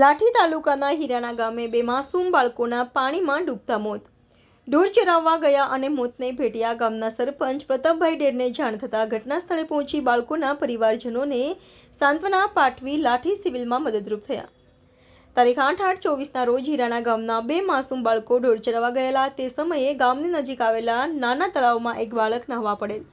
લાઠી તાલુકાના હિરાણા ગામે બે માસૂમ બાળકોના પાણીમાં ડૂબતા મોત. ઢોર ચરાવવા ગયા અને મોતને ભેટ્યા ગામના સરપંચ પ્રતાપભાઈ ડેરને જાણ થતાં ઘટના સ્થળે પહોંચી બાળકોના પરિવારજનોને સાંત્વના પાઠવી લાઠી સિવિલમાં મદદરૂપ થયા. તારીખ આઠ આઠ ચોવીસના રોજ હિરાણા ગામના બે માસૂમ બાળકો ઢોર ચરાવવા ગયેલા. તે સમયે ગામની નજીક આવેલા નાના તળાવમાં એક બાળક નહાવા પડેલ.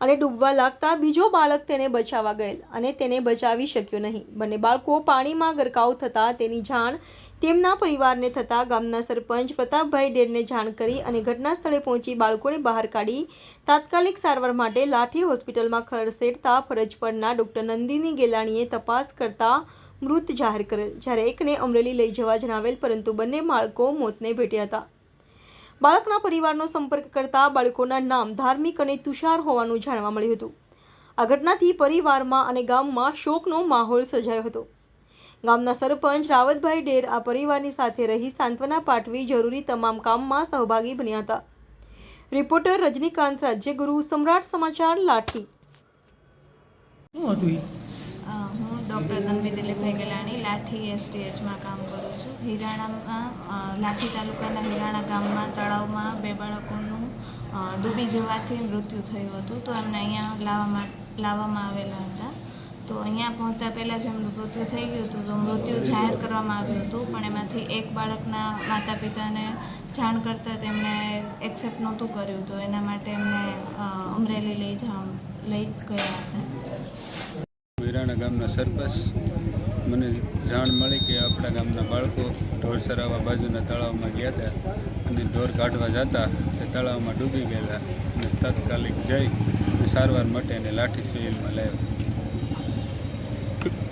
અને ડૂબવા લાગતા બીજો બાળક તેને બચાવવા ગયેલ અને તેને બચાવી શક્યો નહીં. બંને બાળકો પાણીમાં ગરકાવ થતાં તેની જાણ તેમના પરિવારને થતાં ગામના સરપંચ પ્રતાપભાઈ ડેરને જાણ કરી અને ઘટના સ્થળે પહોંચી બાળકોને બહાર કાઢી તાત્કાલિક સારવાર માટે લાઠી હોસ્પિટલમાં ખસેડતા ફરજ પરના ડોક્ટર નંદિની ગેલાણીએ તપાસ કરતા મૃત જાહેર કરેલ. જ્યારે એકને અમરેલી લઈ જવા જણાવેલ પરંતુ બંને બાળકો મોતને ભેટ્યા હતા. બાળકના પરિવારનો સંપર્ક કરતા બાળકોના નામ ધાર્મિક અને તુષાર હોવાનું જાણવા મળ્યું હતું. આ ઘટનાથી પરિવારમાં અને ગામમાં શોકનો માહોલ સર્જાયો હતો. ગામના સરપંચ રાવતભાઈ ડેર આ પરિવારની સાથે રહી સાંત્વના પાઠવી જરૂરી તમામ કામમાં સહભાગી બન્યા હતા. રિપોર્ટર રજનીકાંત રાજ્યગુરુ, સમ્રાટ સમાચાર, લાઠી. હું ડૉક્ટર તન્વી દિલીપભાઈ ગેલાણી લાઠી એસટીએચમાં કામ કરું છું. હિરાણામાં લાઠી તાલુકાના હિરાણા ગામમાં, તળાવમાં બે બાળકોનું ડૂબી જવાથી મૃત્યુ થયું હતું. તો એમને અહીંયા લાવવામાં લાવવામાં આવેલા હતા. તો અહીંયા પહોંચતા પહેલાં જ એમનું મૃત્યુ થઈ ગયું હતું. તો મૃત્યુ જાહેર કરવામાં આવ્યું હતું, પણ એમાંથી એક બાળકના માતા પિતાને જાણ કરતાં તેમણે એક્સેપ્ટ નહોતું કર્યું. તો એના માટે એમને અમરેલી લઈ જવા, લઈ ગયા હતા. વિરાણા ગામના સરપંચ. મને જાણ મળી કે આપણા ગામના બાળકો ઢોર સરાવા બાજુના તળાવમાં ગયા હતા અને ઢોર કાઢવા જતા તે તળાવમાં ડૂબી ગયેલા અને તાત્કાલિક જઈ સારવાર માટે એને લાઠી સિવિલમાં લાવ્યા.